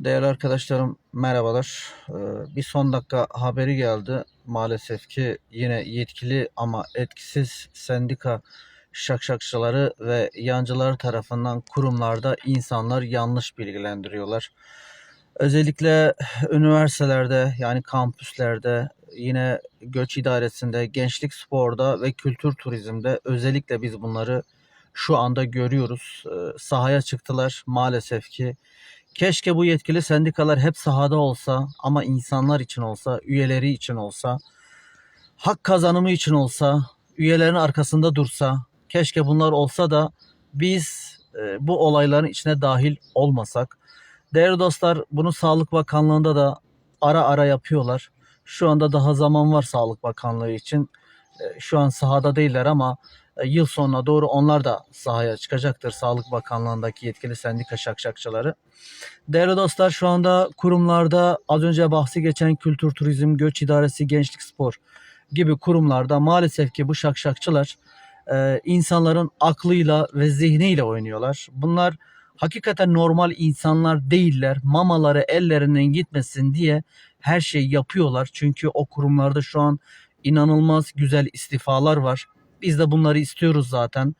Değerli arkadaşlarım merhabalar. Ee, Bir son dakika haberi geldi. Maalesef ki yine yetkili ama etkisiz sendika şakşakçıları ve yancıları tarafından kurumlarda insanlar yanlış bilgilendiriyorlar. Özellikle üniversitelerde yani kampüslerde yine göç idaresinde, gençlik sporda ve kültür turizmde özellikle biz bunları şu anda görüyoruz. Ee, Sahaya çıktılar maalesef ki. Keşke bu yetkili sendikalar hep sahada olsa ama insanlar için olsa, üyeleri için olsa, hak kazanımı için olsa, üyelerin arkasında dursa. Keşke bunlar olsa da biz e, bu olayların içine dahil olmasak. Değerli dostlar, bunu Sağlık Bakanlığı'nda da ara ara yapıyorlar. Şu anda daha zaman var Sağlık Bakanlığı için. E, Şu an sahada değiller ama yıl sonuna doğru onlar da sahaya çıkacaktır Sağlık Bakanlığı'ndaki yetkili sendika şakşakçıları. Değerli dostlar şu anda kurumlarda az önce bahsi geçen Kültür Turizm, Göç İdaresi, Gençlik Spor gibi kurumlarda maalesef ki bu şakşakçılar e, insanların aklıyla ve zihniyle oynuyorlar. Bunlar hakikaten normal insanlar değiller. Mamaları ellerinden gitmesin diye her şeyi yapıyorlar. Çünkü o kurumlarda şu an inanılmaz güzel istifalar var. Biz de bunları istiyoruz zaten.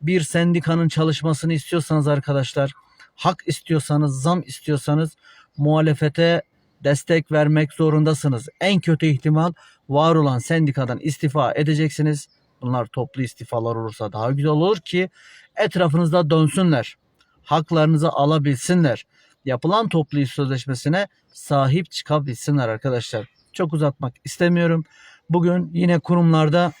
Bir sendikanın çalışmasını istiyorsanız arkadaşlar, hak istiyorsanız, zam istiyorsanız muhalefete destek vermek zorundasınız. En kötü ihtimal var olan sendikadan istifa edeceksiniz. Bunlar toplu istifalar olursa daha güzel olur ki etrafınızda dönsünler. Haklarınızı alabilsinler. Yapılan toplu iş sözleşmesine sahip çıkabilsinler arkadaşlar. Çok uzatmak istemiyorum. Bugün yine kurumlarda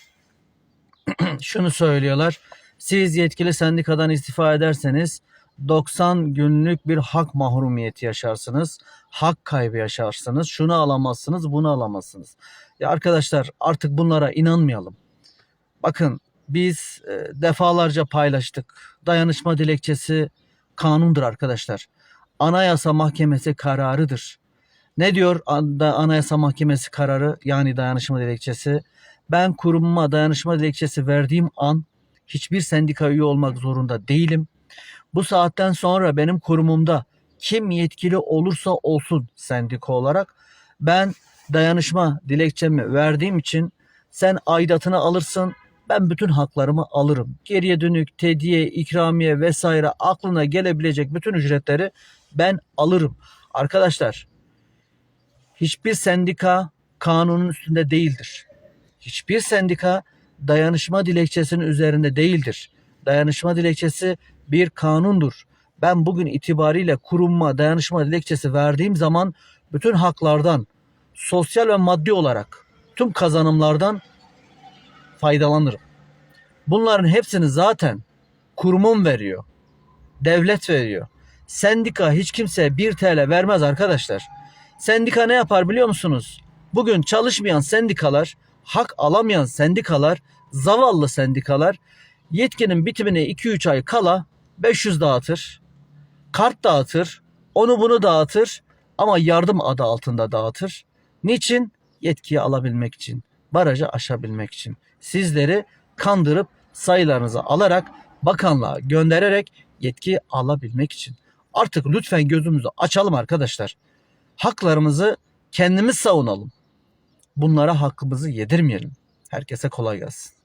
şunu söylüyorlar. Siz yetkili sendikadan istifa ederseniz 90 günlük bir hak mahrumiyeti yaşarsınız. Hak kaybı yaşarsınız. Şunu alamazsınız, bunu alamazsınız. Ya arkadaşlar artık bunlara inanmayalım. Bakın biz e, defalarca paylaştık. Dayanışma dilekçesi kanundur arkadaşlar. Anayasa Mahkemesi kararıdır. Ne diyor Anayasa Mahkemesi kararı yani dayanışma dilekçesi? Ben kurumuma dayanışma dilekçesi verdiğim an hiçbir sendika üye olmak zorunda değilim. Bu saatten sonra benim kurumumda kim yetkili olursa olsun sendika olarak ben dayanışma dilekçemi verdiğim için sen aidatını alırsın ben bütün haklarımı alırım. Geriye dönük tediye, ikramiye vesaire aklına gelebilecek bütün ücretleri ben alırım. Arkadaşlar hiçbir sendika kanunun üstünde değildir. Hiçbir sendika dayanışma dilekçesinin üzerinde değildir. Dayanışma dilekçesi bir kanundur. Ben bugün itibariyle kurumma dayanışma dilekçesi verdiğim zaman bütün haklardan, sosyal ve maddi olarak tüm kazanımlardan faydalanırım. Bunların hepsini zaten kurumum veriyor. Devlet veriyor. Sendika hiç kimseye 1 TL vermez arkadaşlar. Sendika ne yapar biliyor musunuz? Bugün çalışmayan sendikalar, hak alamayan sendikalar, zavallı sendikalar yetkinin bitimine 2-3 ay kala 500 dağıtır. Kart dağıtır. Onu bunu dağıtır ama yardım adı altında dağıtır. Niçin? Yetkiyi alabilmek için. Barajı aşabilmek için. Sizleri kandırıp sayılarınızı alarak bakanlığa göndererek yetki alabilmek için. Artık lütfen gözümüzü açalım arkadaşlar. Haklarımızı kendimiz savunalım. Bunlara hakkımızı yedirmeyelim. Herkese kolay gelsin.